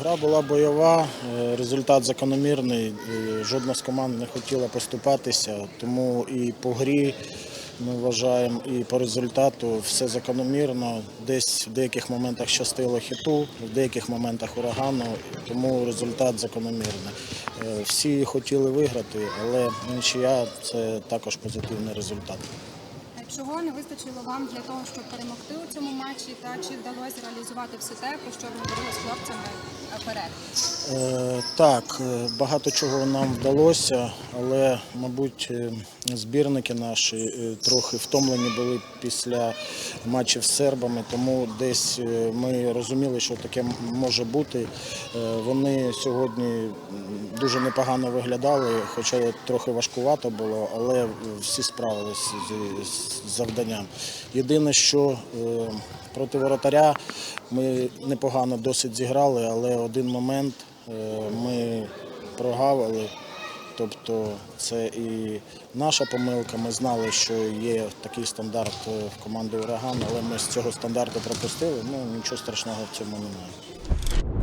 Гра була бойова, е, результат закономірний. Жодна з команд не хотіла поступатися, тому і по грі ми вважаємо, і по результату все закономірно. Десь в деяких моментах щастило хіту, в деяких моментах урагану, тому результат закономірний. Е, Всі хотіли виграти, але нічия це також позитивний результат. Чого не вистачило вам для того, щоб перемогти у цьому матчі, та чи вдалося реалізувати все те, про що ви говорили з е. Е, Так, е, багато чого нам вдалося, але, мабуть, е, збірники наші е, трохи втомлені були після матчів з сербами, тому десь е, ми розуміли, що таке може бути. Е, Вони сьогодні дуже непогано виглядали, хоча трохи важкувато було, але всі справилися з- завданням. Єдине, що проти воротаря ми непогано досить зіграли, але один момент ми прогавили. Тобто це і наша помилка. Ми знали, що є такий стандарт е, в команди Ураган, але ми з цього стандарту пропустили. Ну нічого страшного в цьому немає.